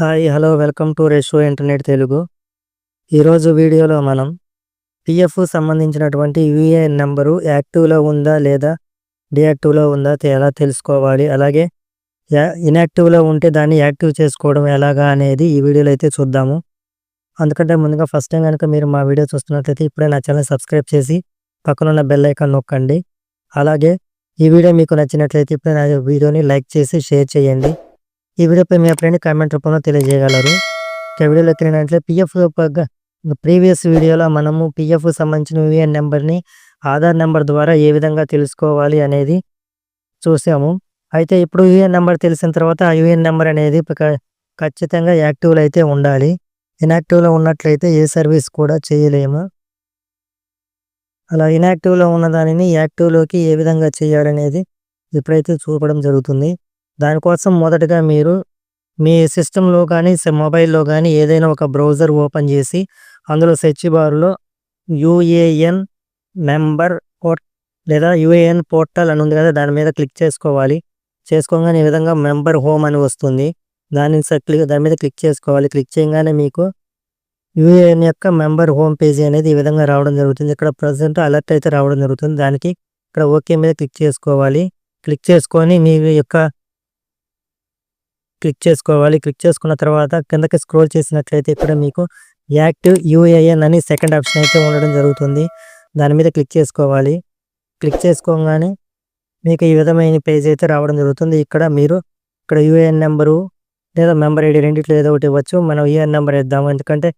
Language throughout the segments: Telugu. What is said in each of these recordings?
హాయ్ హలో వెల్కమ్ టు రెషో ఇంటర్నెట్ తెలుగు. ఈరోజు వీడియోలో మనం పిఎఫ్ సంబంధించినటువంటి యూఏఎన్ నెంబరు యాక్టివ్లో ఉందా లేదా డియాక్టివ్లో ఉందా ఎలా తెలుసుకోవాలి అలాగే యా ఇన్యాక్టివ్లో ఉంటే దాన్ని యాక్టివ్ చేసుకోవడం ఎలాగా అనేది ఈ వీడియోలో అయితే చూద్దాము. అందుకంటే ముందుగా ఫస్ట్ టైం కనుక మీరు మా వీడియో చూస్తున్నట్లయితే ఇప్పుడే నా ఛానల్ సబ్స్క్రైబ్ చేసి పక్కనున్న బెల్ ఐకాన్ నొక్కండి. అలాగే ఈ వీడియో మీకు నచ్చినట్లయితే ఇప్పుడే నా వీడియోని లైక్ చేసి షేర్ చేయండి. ఈ వీడియోపై మీ ఫ్రెండ్ కామెంట్ రూపంలో తెలియజేయగలరు. ఇక వీడియోలో ఎక్కినట్లే పిఎఫ్ ప్రీవియస్ వీడియోలో మనము పిఎఫ్ సంబంధించిన యూఏఎన్ నెంబర్ని ఆధార్ నెంబర్ ద్వారా ఏ విధంగా తెలుసుకోవాలి అనేది చూసాము. అయితే ఇప్పుడు యూఏఎన్ నెంబర్ తెలిసిన తర్వాత ఆ యూఏఎన్ నెంబర్ అనేది ఖచ్చితంగా యాక్టివ్లో అయితే ఉండాలి. ఇన్యాక్టివ్లో ఉన్నట్లయితే ఏ సర్వీస్ కూడా చేయలేము. అలా ఇన్యాక్టివ్లో ఉన్న దానిని యాక్టివ్లోకి ఏ విధంగా చేయాలనేది ఇప్పుడైతే చూపడం జరుగుతుంది. దానికోసం మొదటగా మీరు మీ సిస్టంలో కానీ మొబైల్లో కానీ ఏదైనా ఒక బ్రౌజర్ ఓపెన్ చేసి అందులో సెర్చ్ బార్లో U A N member port లేదా యూఏఎన్ పోర్టల్ అని ఉంది కదా దాని మీద క్లిక్ చేసుకోవాలి. చేసుకోగానే ఈ విధంగా మెంబర్ హోమ్ అని వస్తుంది. దాని క్లిక్ దాని మీద క్లిక్ చేసుకోవాలి. క్లిక్ చేయగానే మీకు యూఏఎన్ యొక్క మెంబర్ హోమ్ పేజీ అనేది ఈ విధంగా రావడం జరుగుతుంది. ఇక్కడ ప్రజెంట్ అలర్ట్ అయితే రావడం జరుగుతుంది. దానికి ఇక్కడ ఓకే మీద క్లిక్ చేసుకోవాలి. క్లిక్ చేసుకొని మీ యొక్క క్లిక్ చేసుకోవాలి. క్లిక్ చేసుకున్న తర్వాత కిందకి స్క్రోల్ చేసినట్లయితే ఇక్కడ మీకు యాక్టివ్ యూఏఎన్ అని సెకండ్ ఆప్షన్ అయితే ఉండడం జరుగుతుంది. దాని మీద క్లిక్ చేసుకోవాలి. క్లిక్ చేసుకోగానే మీకు ఈ విధమైన పేజ్ అయితే రావడం జరుగుతుంది. ఇక్కడ మీరు ఇక్కడ యూఏఎన్ నెంబరు లేదా మెంబర్ ఐడి రెండిట్లో ఏదో ఒకటి ఇవ్వచ్చు. మనం యూఏఎన్ నెంబర్ ఇద్దాము ఎందుకంటే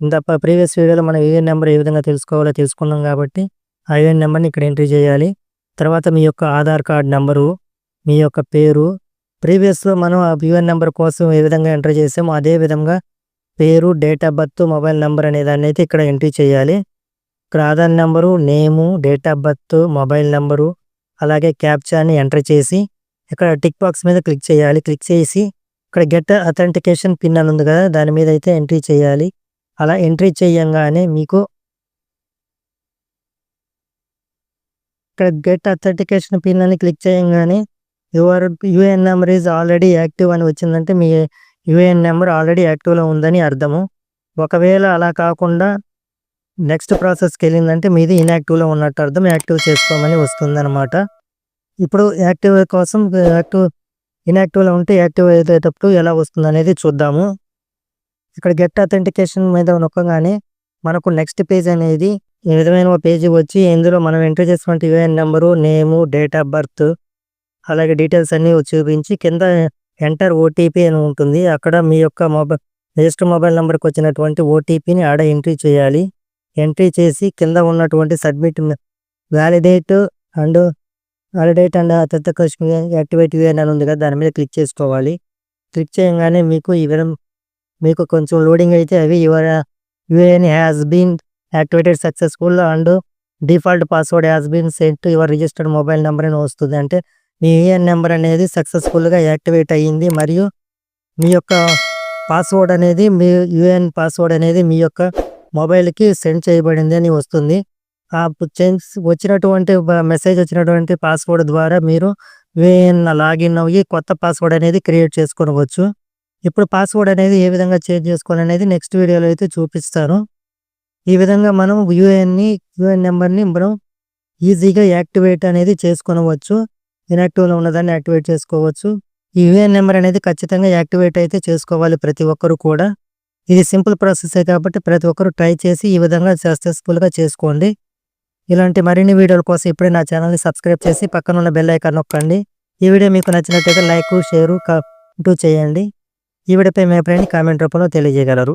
ఇంత ప్రీవియస్ వీడియోలో మనం యూఏఎన్ నెంబర్ ఏ విధంగా తెలుసుకోవాలో తెలుసుకున్నాం కాబట్టి ఆ యూఏఎన్ నెంబర్ని ఇక్కడ ఎంట్రీ చేయాలి. తర్వాత మీ యొక్క ఆధార్ కార్డ్ నెంబరు మీ యొక్క పేరు ప్రీవియస్లో మనం ఆ యూఎన్ నెంబర్ కోసం ఏ విధంగా ఎంటర్ చేసామో అదే విధంగా పేరు date of birth mobile number అనే దాన్ని అయితే ఇక్కడ ఎంట్రీ చేయాలి. ఇక్కడ Aadhaar number name date of birth mobile number అలాగే క్యాప్చాని ఎంటర్ చేసి ఇక్కడ టిక్ బాక్స్ మీద క్లిక్ చేయాలి. క్లిక్ చేసి ఇక్కడ గెట్ అథెంటికేషన్ పిన్ అని ఉంది కదా దాని మీద అయితే ఎంట్రీ చేయాలి. అలా ఎంట్రీ చేయంగానే మీకు ఇక్కడ గెట్ అథెంటికేషన్ పిన్ అని క్లిక్ చేయంగానే your UAN number is already active అని వచ్చిందంటే మీ యూఏఎన్ నెంబర్ ఆల్రెడీ యాక్టివ్లో ఉందని అర్థము. ఒకవేళ అలా కాకుండా నెక్స్ట్ ప్రాసెస్కి వెళ్ళిందంటే మీది ఇన్యాక్టివ్లో ఉన్నట్టు అర్థం. యాక్టివ్ చేసుకోమని వస్తుందన్నమాట. ఇప్పుడు యాక్టివ్ కోసం యాక్టివ్ ఇన్యాక్టివ్లో ఉంటే యాక్టివ్ అయ్యేటప్పుడు ఎలా వస్తుంది అనేది చూద్దాము. ఇక్కడ గెట్ అథెంటికేషన్ మీద నొక్కగానే మనకు నెక్స్ట్ పేజ్ అనేది ఈ విధమైన ఒక పేజీ వచ్చి ఇందులో మనం ఎంటర్ చేసినటువంటి U A N number name date of birth అలాగే డీటెయిల్స్ అన్నీ చూపించి కింద ఎంటర్ ఓటీపీ అని ఉంటుంది. అక్కడ మీ యొక్క మొబైల్ రిజిస్టర్ మొబైల్ నెంబర్కి వచ్చినటువంటి ఓటీపీని ఆడ ఎంట్రీ చేయాలి. ఎంట్రీ చేసి కింద ఉన్నటువంటి submit validate and validate and అత్యంత యాక్టివేట్ యూఎన్ అని ఉంది కదా దాని మీద క్లిక్ చేసుకోవాలి. క్లిక్ చేయగానే మీకు ఈ మీకు కొంచెం లోడింగ్ అయితే అవి your U A N has been activated successful and default password has been sent your registered mobile number అని వస్తుంది. అంటే మీ యూఏఎన్ నెంబర్ అనేది సక్సెస్ఫుల్గా యాక్టివేట్ అయ్యింది. మరియు మీ యొక్క పాస్వర్డ్ అనేది మీ యూఏఎన్ పాస్వర్డ్ అనేది మీ యొక్క మొబైల్కి సెండ్ చేయబడింది అని వస్తుంది. ఆ చేంజ్ వచ్చినటువంటి మెసేజ్ వచ్చినటువంటి పాస్వర్డ్ ద్వారా మీరు యూఏఎన్ లాగిన్ అయ్యి కొత్త పాస్వర్డ్ అనేది క్రియేట్ చేసుకోవచ్చు. ఇప్పుడు పాస్వర్డ్ అనేది ఏ విధంగా చేంజ్ చేసుకోవాలనేది నెక్స్ట్ వీడియోలో అయితే చూపిస్తాను. ఈ విధంగా మనం యూఏఎన్ని యూఏఎన్ నెంబర్ని మనం ఈజీగా యాక్టివేట్ అనేది చేసుకోవచ్చు ఇనాక్టివ్లో ఉన్నదాన్ని యాక్టివేట్ చేసుకోవచ్చు. ఈ యూఏఎన్ నెంబర్ అనేది ఖచ్చితంగా యాక్టివేట్ అయితే చేసుకోవాలి ప్రతి ఒక్కరు కూడా. ఇది సింపుల్ ప్రాసెస్ కాబట్టి ప్రతి ఒక్కరు ట్రై చేసి ఈ విధంగా సక్సెస్ఫుల్గా చేసుకోండి. ఇలాంటి మరిన్ని వీడియోల కోసం ఇప్పుడే నా ఛానల్ని సబ్స్క్రైబ్ చేసి పక్కన ఉన్న బెల్ ఐకాన్ నొక్కండి. ఈ వీడియో మీకు నచ్చినట్లయితే లైక్ షేరు కంటూ చేయండి. ఈ వీడియోపై మీ అభిప్రాయాన్ని కామెంట్ రూపంలో తెలియజేయగలరు.